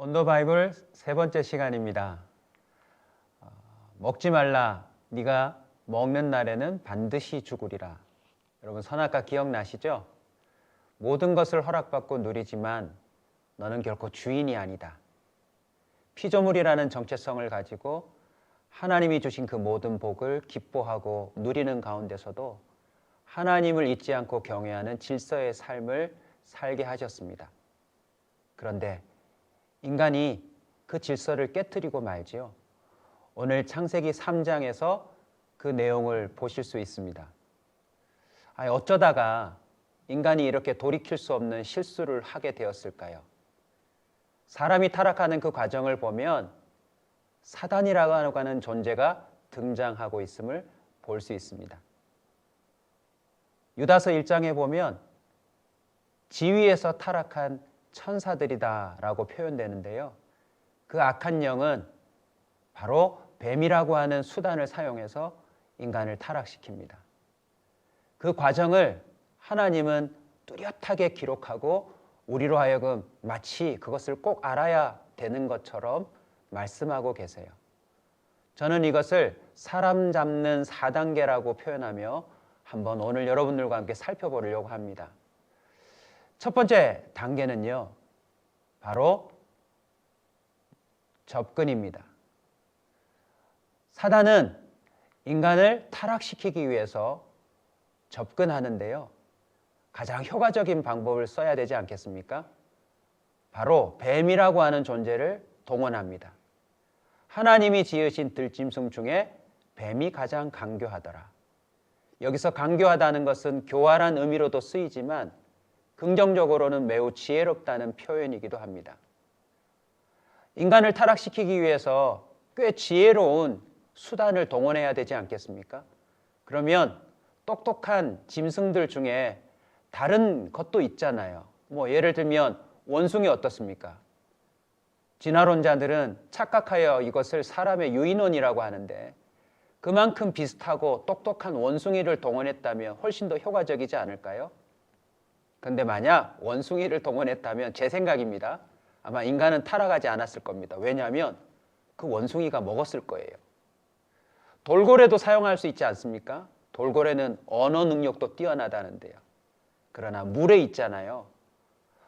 온도 바이블 세 번째 시간입니다. 어, 먹지 말라. 네가 먹는 날에는 반드시 죽으리라. 여러분 선악과 기억나시죠? 모든 것을 허락받고 누리지만 너는 결코 주인이 아니다. 피조물이라는 정체성을 가지고 하나님이 주신 그 모든 복을 기뻐하고 누리는 가운데서도 하나님을 잊지 않고 경외하는 질서의 삶을 살게 하셨습니다. 그런데 인간이 그 질서를 깨뜨리고 말지요. 오늘 창세기 3장에서 그 내용을 보실 수 있습니다. 아, 어쩌다가 인간이 이렇게 돌이킬 수 없는 실수를 하게 되었을까요? 사람이 타락하는 그 과정을 보면 사단이라고 하는 존재가 등장하고 있음을 볼 수 있습니다. 유다서 1장에 보면 지위에서 타락한 천사들이다라고 표현되는데요. 그 악한 영은 바로 뱀이라고 하는 수단을 사용해서 인간을 타락시킵니다. 그 과정을 하나님은 뚜렷하게 기록하고 우리로 하여금 마치 그것을 꼭 알아야 되는 것처럼 말씀하고 계세요. 저는 이것을 사람 잡는 4단계라고 표현하며 한번 오늘 여러분들과 함께 살펴보려고 합니다. 첫 번째 단계는요, 바로 접근입니다. 사단은 인간을 타락시키기 위해서 접근하는데요. 가장 효과적인 방법을 써야 되지 않겠습니까? 바로 뱀이라고 하는 존재를 동원합니다. 하나님이 지으신 들짐승 중에 뱀이 가장 강교하더라. 여기서 강교하다는 것은 교활한 의미로도 쓰이지만 긍정적으로는 매우 지혜롭다는 표현이기도 합니다. 인간을 타락시키기 위해서 꽤 지혜로운 수단을 동원해야 되지 않겠습니까? 그러면 똑똑한 짐승들 중에 다른 것도 있잖아요. 뭐 예를 들면 원숭이 어떻습니까? 진화론자들은 착각하여 이것을 사람의 유인원이라고 하는데 그만큼 비슷하고 똑똑한 원숭이를 동원했다면 훨씬 더 효과적이지 않을까요? 근데 만약 원숭이를 동원했다면 제 생각입니다. 아마 인간은 타락하지 않았을 겁니다. 왜냐하면 그 원숭이가 먹었을 거예요. 돌고래도 사용할 수 있지 않습니까? 돌고래는 언어 능력도 뛰어나다는데요. 그러나 물에 있잖아요.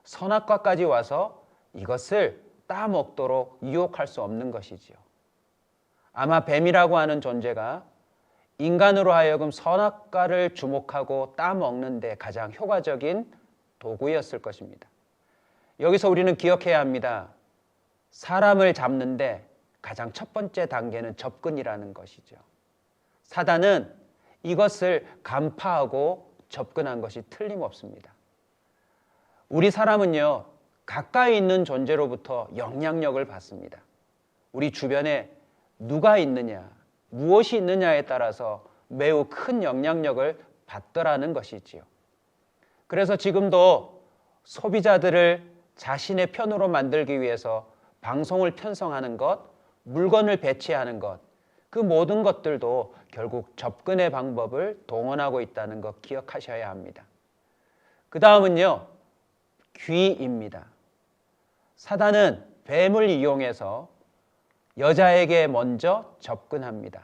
선악과까지 와서 이것을 따먹도록 유혹할 수 없는 것이지요. 아마 뱀이라고 하는 존재가 인간으로 하여금 선악과를 주목하고 따먹는 데 가장 효과적인 도구였을 것입니다. 여기서 우리는 기억해야 합니다. 사람을 잡는데 가장 첫 번째 단계는 접근이라는 것이죠. 사단은 이것을 간파하고 접근한 것이 틀림없습니다. 우리 사람은요, 가까이 있는 존재로부터 영향력을 받습니다. 우리 주변에 누가 있느냐, 무엇이 있느냐에 따라서 매우 큰 영향력을 받더라는 것이지요. 그래서 지금도 소비자들을 자신의 편으로 만들기 위해서 방송을 편성하는 것, 물건을 배치하는 것, 그 모든 것들도 결국 접근의 방법을 동원하고 있다는 것 기억하셔야 합니다. 그 다음은요, 귀입니다. 사단은 뱀을 이용해서 여자에게 먼저 접근합니다.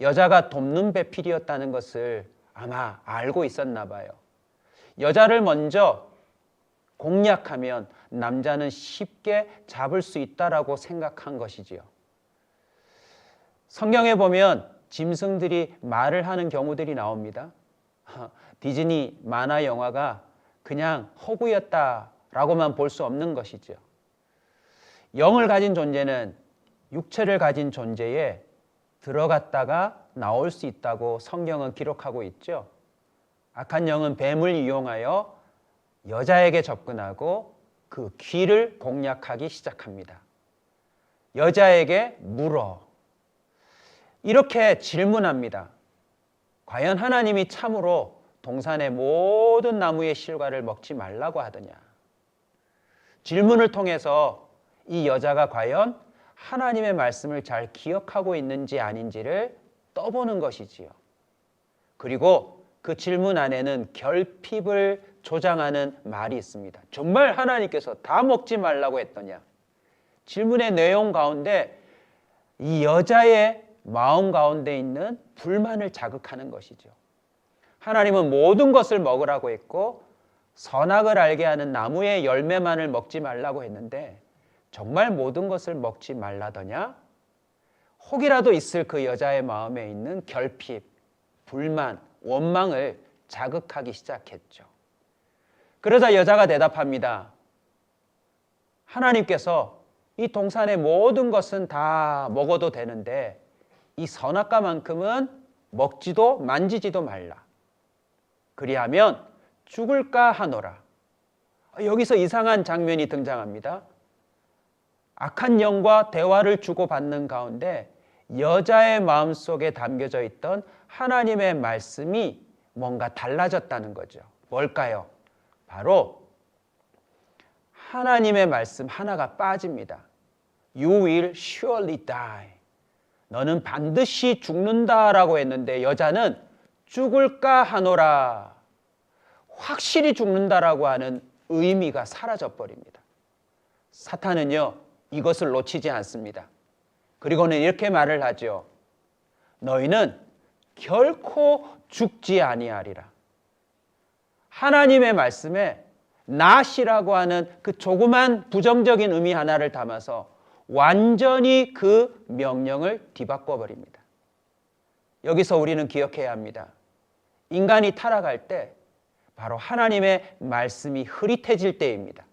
여자가 돕는 배필이었다는 것을 아마 알고 있었나 봐요. 여자를 먼저 공략하면 남자는 쉽게 잡을 수 있다라고 생각한 것이지요. 성경에 보면 짐승들이 말을 하는 경우들이 나옵니다. 디즈니 만화 영화가 그냥 허구였다라고만 볼 수 없는 것이죠. 영을 가진 존재는 육체를 가진 존재에 들어갔다가 나올 수 있다고 성경은 기록하고 있죠. 악한 영은 뱀을 이용하여 여자에게 접근하고 그 귀를 공략하기 시작합니다. 여자에게 물어. 이렇게 질문합니다. 과연 하나님이 참으로 동산의 모든 나무의 실과를 먹지 말라고 하더냐? 질문을 통해서 이 여자가 과연 하나님의 말씀을 잘 기억하고 있는지 아닌지를 떠보는 것이지요. 그리고 그 질문 안에는 결핍을 조장하는 말이 있습니다. 정말 하나님께서 다 먹지 말라고 했더냐? 질문의 내용 가운데 이 여자의 마음 가운데 있는 불만을 자극하는 것이죠. 하나님은 모든 것을 먹으라고 했고 선악을 알게 하는 나무의 열매만을 먹지 말라고 했는데 정말 모든 것을 먹지 말라더냐? 혹이라도 있을 그 여자의 마음에 있는 결핍, 불만, 원망을 자극하기 시작했죠. 그러자 여자가 대답합니다. 하나님께서 이 동산의 모든 것은 다 먹어도 되는데 이 선악과만큼은 먹지도 만지지도 말라. 그리하면 죽을까 하노라. 여기서 이상한 장면이 등장합니다. 악한 영과 대화를 주고받는 가운데 여자의 마음 속에 담겨져 있던 하나님의 말씀이 뭔가 달라졌다는 거죠. 뭘까요? 바로 하나님의 말씀 하나가 빠집니다. You will surely die. 너는 반드시 죽는다라고 했는데 여자는 죽을까 하노라. 확실히 죽는다라고 하는 의미가 사라져 버립니다. 사탄은요, 이것을 놓치지 않습니다. 그리고는 이렇게 말을 하죠. 너희는 결코 죽지 아니하리라. 하나님의 말씀에 낫이라고 하는 그 조그만 부정적인 의미 하나를 담아서 완전히 그 명령을 뒤바꿔 버립니다. 여기서 우리는 기억해야 합니다. 인간이 타락할 때 바로 하나님의 말씀이 흐릿해질 때입니다.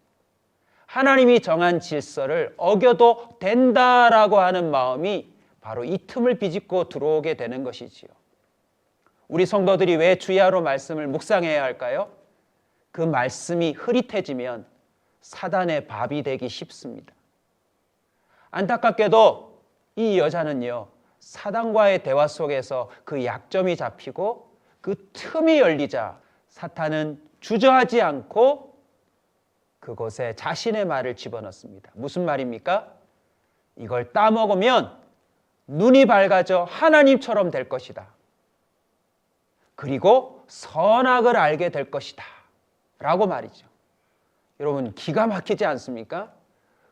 하나님이 정한 질서를 어겨도 된다라고 하는 마음이 바로 이 틈을 비집고 들어오게 되는 것이지요. 우리 성도들이 왜 주야로 말씀을 묵상해야 할까요? 그 말씀이 흐릿해지면 사단의 밥이 되기 쉽습니다. 안타깝게도 이 여자는요, 사단과의 대화 속에서 그 약점이 잡히고 그 틈이 열리자 사탄은 주저하지 않고 그곳에 자신의 말을 집어넣습니다. 무슨 말입니까? 이걸 따먹으면 눈이 밝아져 하나님처럼 될 것이다. 그리고 선악을 알게 될 것이다. 라고 말이죠. 여러분, 기가 막히지 않습니까?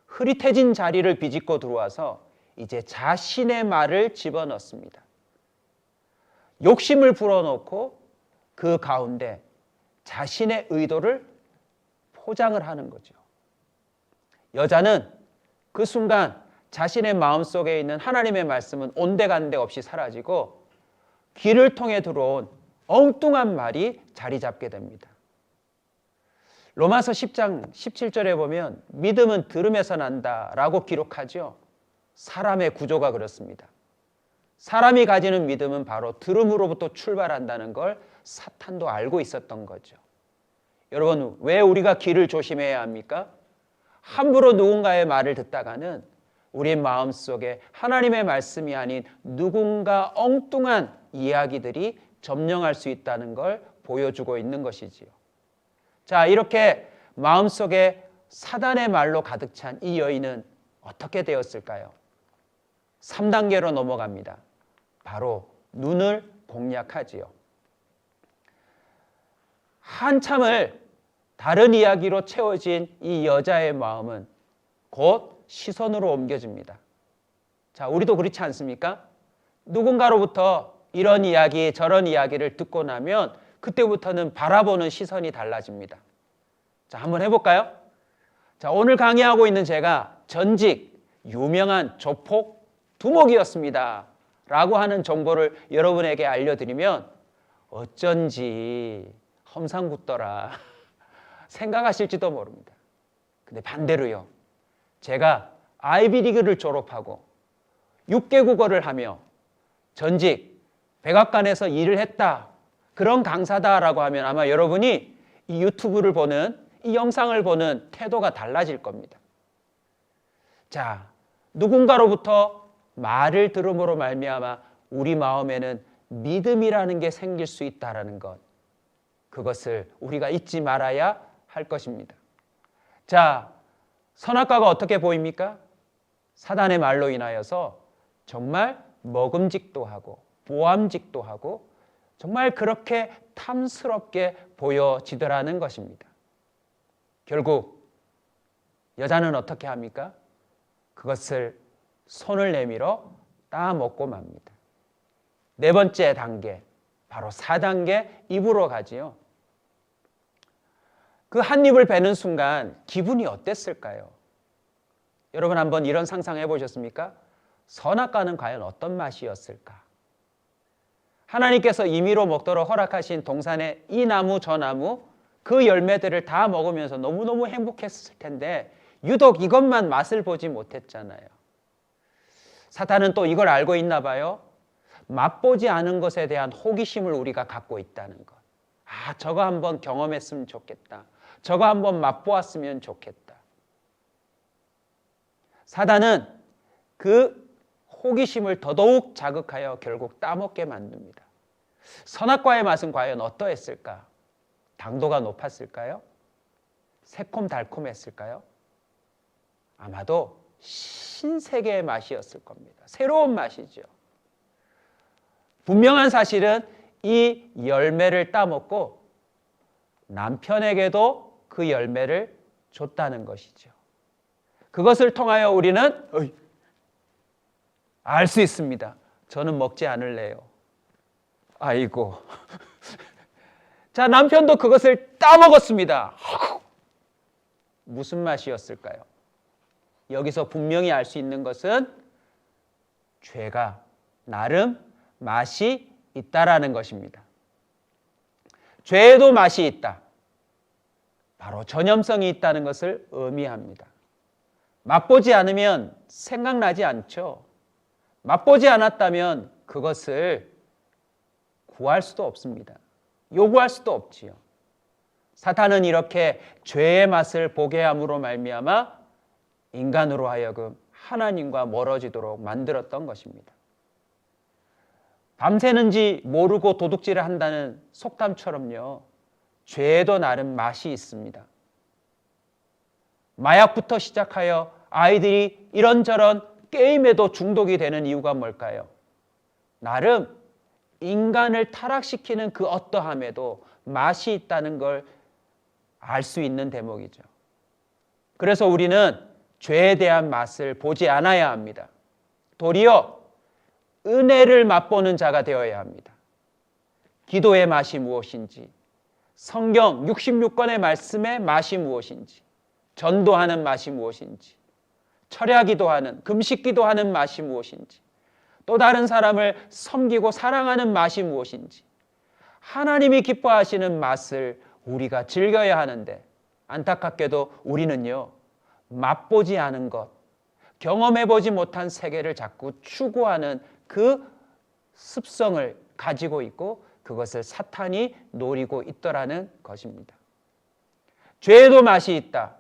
흐릿해진 자리를 비집고 들어와서 이제 자신의 말을 집어넣습니다. 욕심을 불어넣고 그 가운데 자신의 의도를 포장을 하는 거죠. 여자는 그 순간 자신의 마음 속에 있는 하나님의 말씀은 온데간데 없이 사라지고 귀를 통해 들어온 엉뚱한 말이 자리 잡게 됩니다. 로마서 10장 17절에 보면 믿음은 들음에서 난다라고 기록하죠. 사람의 구조가 그렇습니다. 사람이 가지는 믿음은 바로 들음으로부터 출발한다는 걸 사탄도 알고 있었던 거죠. 여러분, 왜 우리가 귀를 조심해야 합니까? 함부로 누군가의 말을 듣다가는 우리 마음 속에 하나님의 말씀이 아닌 누군가 엉뚱한 이야기들이 점령할 수 있다는 걸 보여주고 있는 것이지요. 자, 이렇게 마음 속에 사단의 말로 가득 찬 이 여인은 어떻게 되었을까요? 3단계로 넘어갑니다. 바로 눈을 공략하지요. 한참을 다른 이야기로 채워진 이 여자의 마음은 곧 시선으로 옮겨집니다. 자, 우리도 그렇지 않습니까? 누군가로부터 이런 이야기, 저런 이야기를 듣고 나면 그때부터는 바라보는 시선이 달라집니다. 자, 한번 해볼까요? 자, 오늘 강의하고 있는 제가 전직 유명한 조폭 두목이었습니다. 라고 하는 정보를 여러분에게 알려드리면 어쩐지 험상궂더라 생각하실지도 모릅니다. 근데 반대로요. 제가 아이비리그를 졸업하고 6개 국어를 하며 전직 백악관에서 일을 했다. 그런 강사다라고 하면 아마 여러분이 이 유튜브를 보는 이 영상을 보는 태도가 달라질 겁니다. 자, 누군가로부터 말을 들음으로 말미암아 우리 마음에는 믿음이라는 게 생길 수 있다라는 것. 그것을 우리가 잊지 말아야 할 것입니다. 자, 선악과가 어떻게 보입니까? 사단의 말로 인하여서 정말 먹음직도 하고 보암직도 하고 정말 그렇게 탐스럽게 보여지더라는 것입니다. 결국 여자는 어떻게 합니까? 그것을 손을 내밀어 따먹고 맙니다. 네 번째 단계, 바로 4단계 입으로 가지요. 그 한 입을 베는 순간 기분이 어땠을까요? 여러분 한번 이런 상상해 보셨습니까? 선악과는 과연 어떤 맛이었을까? 하나님께서 임의로 먹도록 허락하신 동산의 이 나무 저 나무 그 열매들을 다 먹으면서 너무너무 행복했을 텐데 유독 이것만 맛을 보지 못했잖아요. 사탄은 또 이걸 알고 있나 봐요. 맛보지 않은 것에 대한 호기심을 우리가 갖고 있다는 것. 아, 저거 한번 경험했으면 좋겠다. 저거 한번 맛보았으면 좋겠다. 사단은 그 호기심을 더더욱 자극하여 결국 따먹게 만듭니다. 선악과의 맛은 과연 어떠했을까? 당도가 높았을까요? 새콤달콤했을까요? 아마도 신세계의 맛이었을 겁니다. 새로운 맛이죠. 분명한 사실은 이 열매를 따먹고 남편에게도 그 열매를 줬다는 것이죠. 그것을 통하여 우리는 알 수 있습니다. 저는 먹지 않을래요. 아이고. 자, 남편도 그것을 따먹었습니다. 무슨 맛이었을까요? 여기서 분명히 알 수 있는 것은 죄가 나름 맛이 있다라는 것입니다. 죄에도 맛이 있다. 바로 전염성이 있다는 것을 의미합니다. 맛보지 않으면 생각나지 않죠. 맛보지 않았다면 그것을 구할 수도 없습니다. 요구할 수도 없지요. 사탄은 이렇게 죄의 맛을 보게 함으로 말미암아 인간으로 하여금 하나님과 멀어지도록 만들었던 것입니다. 밤새는지 모르고 도둑질을 한다는 속담처럼요. 죄에도 나름 맛이 있습니다. 마약부터 시작하여 아이들이 이런저런 게임에도 중독이 되는 이유가 뭘까요? 나름 인간을 타락시키는 그 어떠함에도 맛이 있다는 걸 알 수 있는 대목이죠. 그래서 우리는 죄에 대한 맛을 보지 않아야 합니다. 도리어 은혜를 맛보는 자가 되어야 합니다. 기도의 맛이 무엇인지, 성경 66권의 말씀의 맛이 무엇인지, 전도하는 맛이 무엇인지, 철야 기도하는, 금식 기도하는 맛이 무엇인지, 또 다른 사람을 섬기고 사랑하는 맛이 무엇인지, 하나님이 기뻐하시는 맛을 우리가 즐겨야 하는데, 안타깝게도 우리는요, 맛보지 않은 것, 경험해보지 못한 세계를 자꾸 추구하는 그 습성을 가지고 있고 그것을 사탄이 노리고 있더라는 것입니다. 죄에도 맛이 있다.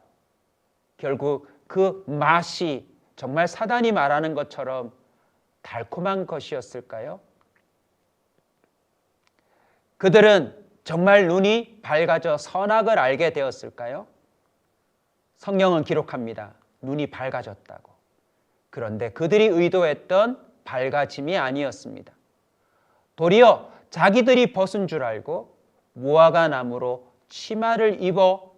결국 그 맛이 정말 사단이 말하는 것처럼 달콤한 것이었을까요? 그들은 정말 눈이 밝아져 선악을 알게 되었을까요? 성경은 기록합니다. 눈이 밝아졌다고. 그런데 그들이 의도했던 밝아짐이 아니었습니다. 도리어 자기들이 벗은 줄 알고 무화과 나무로 치마를 입어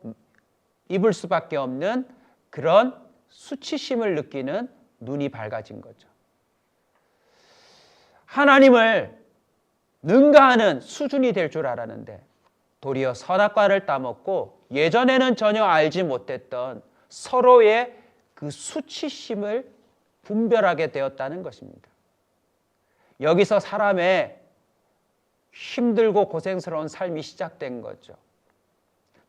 입을 수밖에 없는 그런 수치심을 느끼는 눈이 밝아진 거죠. 하나님을 능가하는 수준이 될 줄 알았는데 도리어 선악과를 따먹고 예전에는 전혀 알지 못했던 서로의 그 수치심을 분별하게 되었다는 것입니다. 여기서 사람의 힘들고 고생스러운 삶이 시작된 거죠.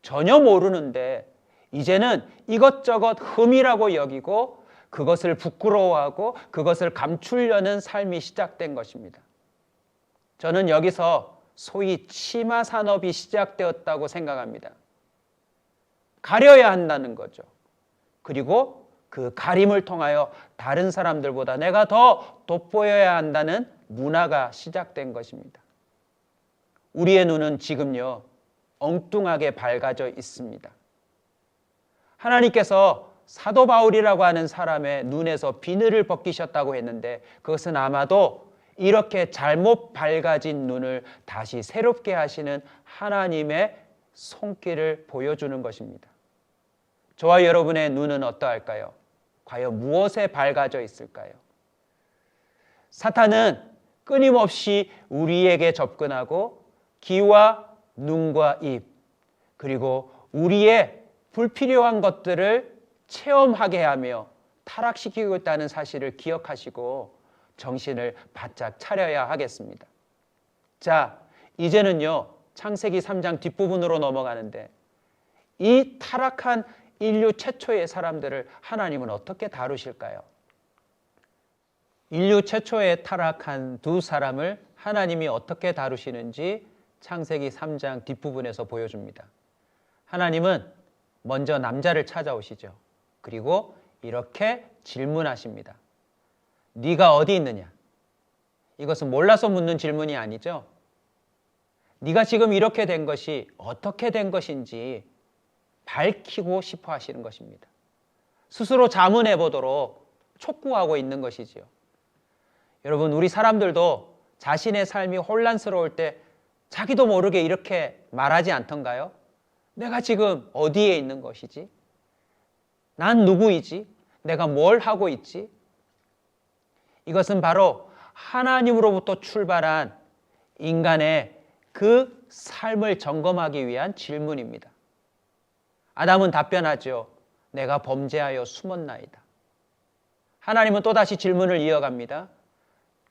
전혀 모르는데 이제는 이것저것 흠이라고 여기고 그것을 부끄러워하고 그것을 감추려는 삶이 시작된 것입니다. 저는 여기서 소위 치마 산업이 시작되었다고 생각합니다. 가려야 한다는 거죠. 그리고 그 가림을 통하여 다른 사람들보다 내가 더 돋보여야 한다는 문화가 시작된 것입니다. 우리의 눈은 지금요, 엉뚱하게 밝아져 있습니다. 하나님께서 사도 바울이라고 하는 사람의 눈에서 비늘을 벗기셨다고 했는데 그것은 아마도 이렇게 잘못 밝아진 눈을 다시 새롭게 하시는 하나님의 손길을 보여주는 것입니다. 저와 여러분의 눈은 어떠할까요? 과연 무엇에 밝아져 있을까요? 사탄은 끊임없이 우리에게 접근하고 귀와 눈과 입 그리고 우리의 불필요한 것들을 체험하게 하며 타락시키고 있다는 사실을 기억하시고 정신을 바짝 차려야 하겠습니다. 자, 이제는요, 창세기 3장 뒷부분으로 넘어가는데 이 타락한 인류 최초의 사람들을 하나님은 어떻게 다루실까요? 인류 최초의 타락한 두 사람을 하나님이 어떻게 다루시는지 창세기 3장 뒷부분에서 보여줍니다. 하나님은 먼저 남자를 찾아오시죠. 그리고 이렇게 질문하십니다. 네가 어디 있느냐? 이것은 몰라서 묻는 질문이 아니죠. 네가 지금 이렇게 된 것이 어떻게 된 것인지 밝히고 싶어 하시는 것입니다. 스스로 자문해 보도록 촉구하고 있는 것이지요. 여러분, 우리 사람들도 자신의 삶이 혼란스러울 때 자기도 모르게 이렇게 말하지 않던가요? 내가 지금 어디에 있는 것이지? 난 누구이지? 내가 뭘 하고 있지? 이것은 바로 하나님으로부터 출발한 인간의 그 삶을 점검하기 위한 질문입니다. 아담은 답변하죠. 내가 범죄하여 숨었나이다. 하나님은 또다시 질문을 이어갑니다.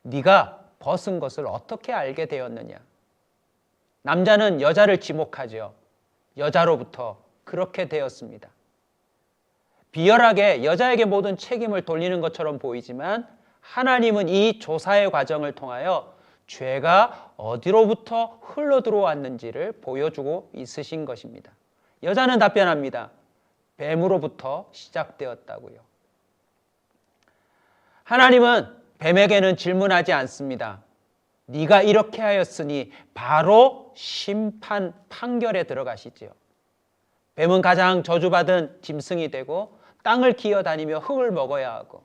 네가 벗은 것을 어떻게 알게 되었느냐? 남자는 여자를 지목하죠. 여자로부터 그렇게 되었습니다. 비열하게 여자에게 모든 책임을 돌리는 것처럼 보이지만 하나님은 이 조사의 과정을 통하여 죄가 어디로부터 흘러 들어왔는지를 보여주고 있으신 것입니다. 여자는 답변합니다. 뱀으로부터 시작되었다고요. 하나님은 뱀에게는 질문하지 않습니다. 네가 이렇게 하였으니 바로 심판 판결에 들어가시지요. 뱀은 가장 저주받은 짐승이 되고 땅을 기어다니며 흙을 먹어야 하고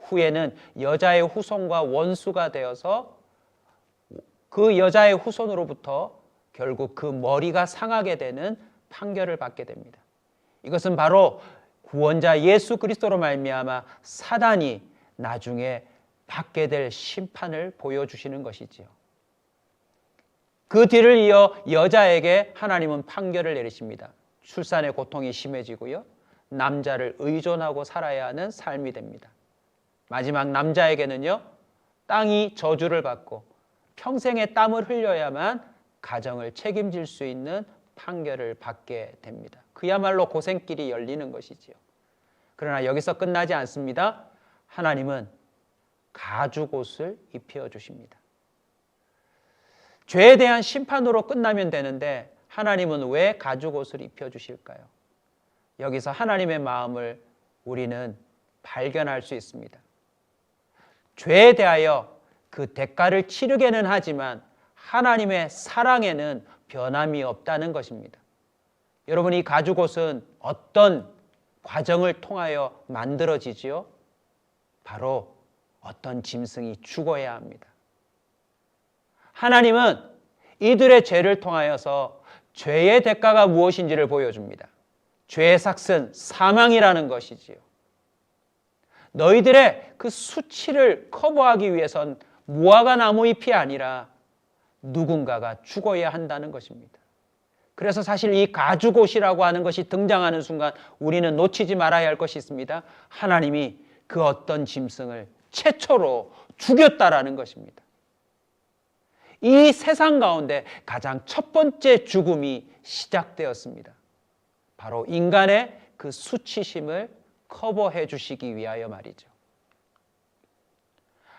후에는 여자의 후손과 원수가 되어서 그 여자의 후손으로부터 결국 그 머리가 상하게 되는 판결을 받게 됩니다. 이것은 바로 구원자 예수 그리스도로 말미암아 사단이 나중에 받게 될 심판을 보여주시는 것이지요. 그 뒤를 이어 여자에게 하나님은 판결을 내리십니다. 출산의 고통이 심해지고요. 남자를 의존하고 살아야 하는 삶이 됩니다. 마지막 남자에게는요, 땅이 저주를 받고 평생의 땀을 흘려야만 가정을 책임질 수 있는 판결을 받게 됩니다. 그야말로 고생길이 열리는 것이지요. 그러나 여기서 끝나지 않습니다. 하나님은 가죽 옷을 입혀 주십니다. 죄에 대한 심판으로 끝나면 되는데 하나님은 왜 가죽 옷을 입혀 주실까요? 여기서 하나님의 마음을 우리는 발견할 수 있습니다. 죄에 대하여 그 대가를 치르게는 하지만 하나님의 사랑에는 변함이 없다는 것입니다. 여러분 이 가죽옷은 어떤 과정을 통하여 만들어지지요? 바로 어떤 짐승이 죽어야 합니다. 하나님은 이들의 죄를 통하여서 죄의 대가가 무엇인지를 보여줍니다. 죄의 삭은 사망이라는 것이지요. 너희들의 그 수치를 커버하기 위해선 무화과 나무 잎이 아니라 누군가가 죽어야 한다는 것입니다. 그래서 사실 이 가죽옷이라고 하는 것이 등장하는 순간 우리는 놓치지 말아야 할 것이 있습니다. 하나님이 그 어떤 짐승을 최초로 죽였다라는 것입니다. 이 세상 가운데 가장 첫 번째 죽음이 시작되었습니다. 바로 인간의 그 수치심을 커버해 주시기 위하여 말이죠.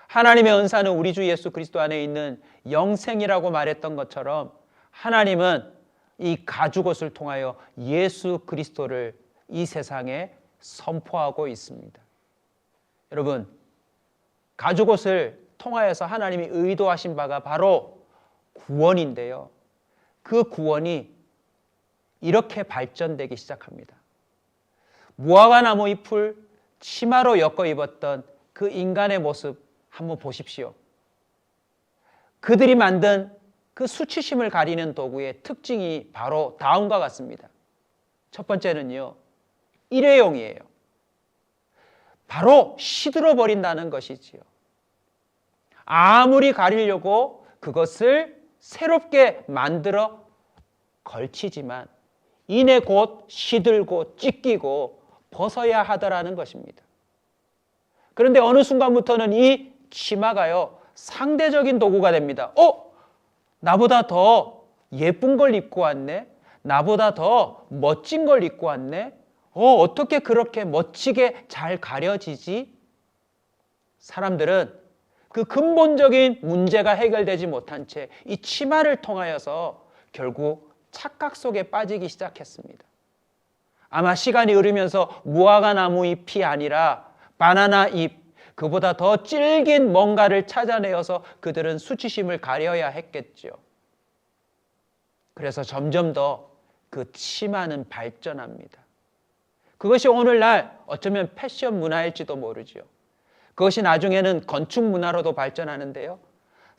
하나님의 은사는 우리 주 예수 그리스도 안에 있는 영생이라고 말했던 것처럼 하나님은 이 가죽옷을 통하여 예수 그리스도를 이 세상에 선포하고 있습니다. 여러분, 가죽옷을 통하여서 하나님이 의도하신 바가 바로 구원인데요. 그 구원이 이렇게 발전되기 시작합니다. 무화과 나무 잎을 치마로 엮어 입었던 그 인간의 모습 한번 보십시오. 그들이 만든 그 수치심을 가리는 도구의 특징이 바로 다음과 같습니다. 첫 번째는요, 일회용이에요. 바로 시들어 버린다는 것이지요. 아무리 가리려고 그것을 새롭게 만들어 걸치지만 이내 곧 시들고 찢기고 벗어야 하더라는 것입니다. 그런데 어느 순간부터는 이 치마가요 상대적인 도구가 됩니다. 어? 나보다 더 예쁜 걸 입고 왔네? 나보다 더 멋진 걸 입고 왔네? 어, 어떻게 그렇게 멋지게 잘 가려지지? 사람들은 그 근본적인 문제가 해결되지 못한 채 이 치마를 통하여서 결국 착각 속에 빠지기 시작했습니다. 아마 시간이 흐르면서 무화과 나무 잎이 아니라 바나나 잎, 그보다 더 질긴 뭔가를 찾아내어서 그들은 수치심을 가려야 했겠죠. 그래서 점점 더 그 치마는 발전합니다. 그것이 오늘날 어쩌면 패션 문화일지도 모르죠. 그것이 나중에는 건축 문화로도 발전하는데요.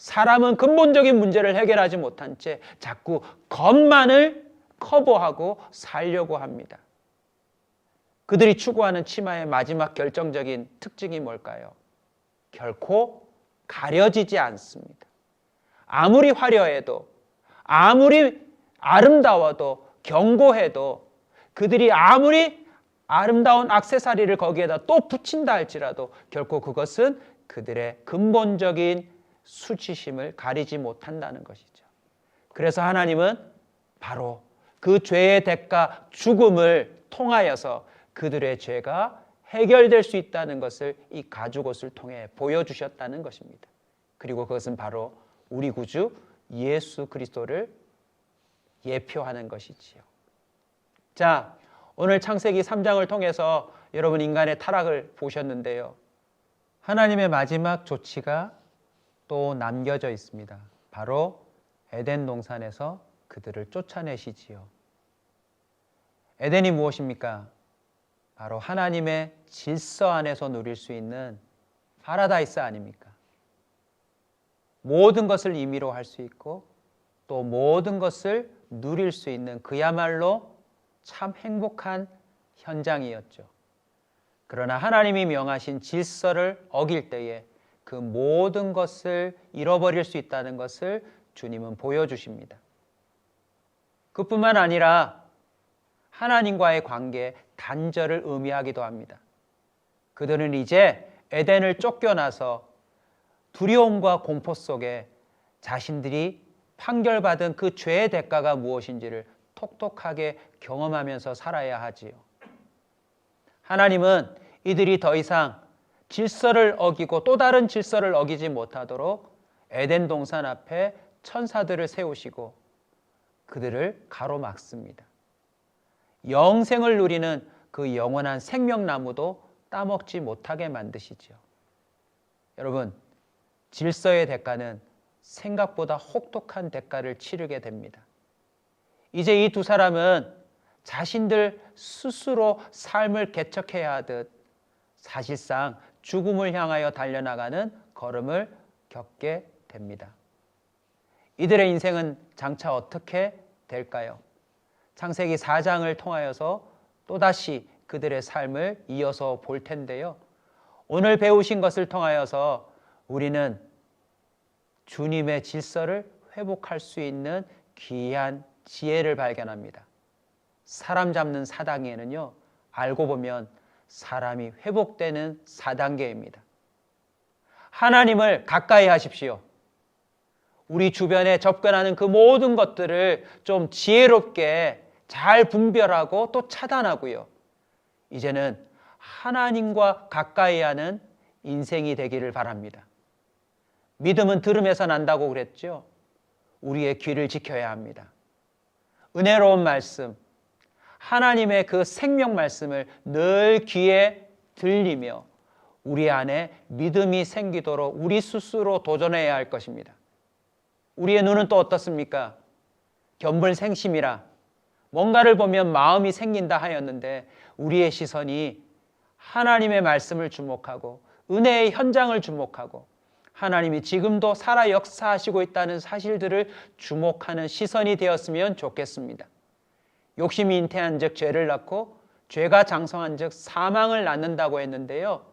사람은 근본적인 문제를 해결하지 못한 채 자꾸 겉만을 커버하고 살려고 합니다. 그들이 추구하는 치마의 마지막 결정적인 특징이 뭘까요? 결코 가려지지 않습니다. 아무리 화려해도, 아무리 아름다워도, 견고해도, 그들이 아무리 아름다운 악세사리를 거기에다 또 붙인다 할지라도 결코 그것은 그들의 근본적인 수치심을 가리지 못한다는 것이죠. 그래서 하나님은 바로 그 죄의 대가 죽음을 통하여서 그들의 죄가 해결될 수 있다는 것을 이 가죽 옷을 통해 보여주셨다는 것입니다. 그리고 그것은 바로 우리 구주 예수 그리스도를 예표하는 것이지요. 자, 오늘 창세기 3장을 통해서 여러분 인간의 타락을 보셨는데요. 하나님의 마지막 조치가 또 남겨져 있습니다. 바로 에덴 동산에서 그들을 쫓아내시지요. 에덴이 무엇입니까? 바로 하나님의 질서 안에서 누릴 수 있는 파라다이스 아닙니까? 모든 것을 임의로 할 수 있고 또 모든 것을 누릴 수 있는 그야말로 참 행복한 현장이었죠. 그러나 하나님이 명하신 질서를 어길 때에 그 모든 것을 잃어버릴 수 있다는 것을 주님은 보여주십니다. 그뿐만 아니라 하나님과의 관계 단절을 의미하기도 합니다. 그들은 이제 에덴을 쫓겨나서 두려움과 공포 속에 자신들이 판결받은 그 죄의 대가가 무엇인지를 톡톡하게 경험하면서 살아야 하지요. 하나님은 이들이 더 이상 질서를 어기고 또 다른 질서를 어기지 못하도록 에덴 동산 앞에 천사들을 세우시고 그들을 가로막습니다. 영생을 누리는 그 영원한 생명나무도 따먹지 못하게 만드시죠. 여러분, 질서의 대가는 생각보다 혹독한 대가를 치르게 됩니다. 이제 이 두 사람은 자신들 스스로 삶을 개척해야 하듯 사실상 죽음을 향하여 달려나가는 걸음을 겪게 됩니다. 이들의 인생은 장차 어떻게 될까요? 창세기 4장을 통하여서 또다시 그들의 삶을 이어서 볼 텐데요. 오늘 배우신 것을 통하여서 우리는 주님의 질서를 회복할 수 있는 귀한 지혜를 발견합니다. 사람 잡는 4단계는요, 알고 보면 사람이 회복되는 4단계입니다. 하나님을 가까이 하십시오. 우리 주변에 접근하는 그 모든 것들을 좀 지혜롭게 잘 분별하고 또 차단하고요. 이제는 하나님과 가까이 하는 인생이 되기를 바랍니다. 믿음은 들음에서 난다고 그랬죠. 우리의 귀를 지켜야 합니다. 은혜로운 말씀, 하나님의 그 생명 말씀을 늘 귀에 들리며 우리 안에 믿음이 생기도록 우리 스스로 도전해야 할 것입니다. 우리의 눈은 또 어떻습니까? 견불 생심이라 뭔가를 보면 마음이 생긴다 하였는데 우리의 시선이 하나님의 말씀을 주목하고 은혜의 현장을 주목하고 하나님이 지금도 살아 역사하시고 있다는 사실들을 주목하는 시선이 되었으면 좋겠습니다. 욕심이 잉태한 즉 죄를 낳고 죄가 장성한 즉 사망을 낳는다고 했는데요.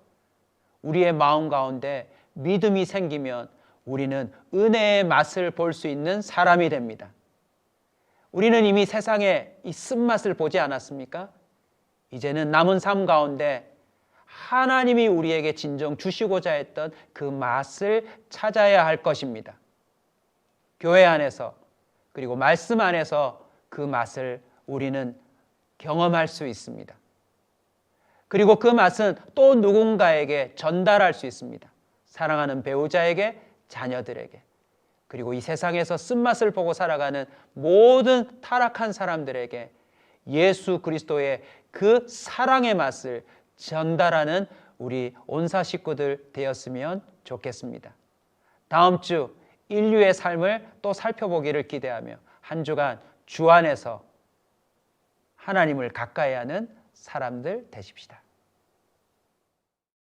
우리의 마음 가운데 믿음이 생기면 우리는 은혜의 맛을 볼 수 있는 사람이 됩니다. 우리는 이미 세상에 이 쓴맛을 보지 않았습니까? 이제는 남은 삶 가운데 하나님이 우리에게 진정 주시고자 했던 그 맛을 찾아야 할 것입니다. 교회 안에서 그리고 말씀 안에서 그 맛을 우리는 경험할 수 있습니다. 그리고 그 맛은 또 누군가에게 전달할 수 있습니다. 사랑하는 배우자에게, 자녀들에게, 그리고 이 세상에서 쓴맛을 보고 살아가는 모든 타락한 사람들에게 예수 그리스도의 그 사랑의 맛을 전달하는 우리 온사 식구들 되었으면 좋겠습니다. 다음 주 인류의 삶을 또 살펴보기를 기대하며 한 주간 주 안에서 하나님을 가까이 하는 사람들 되십시다.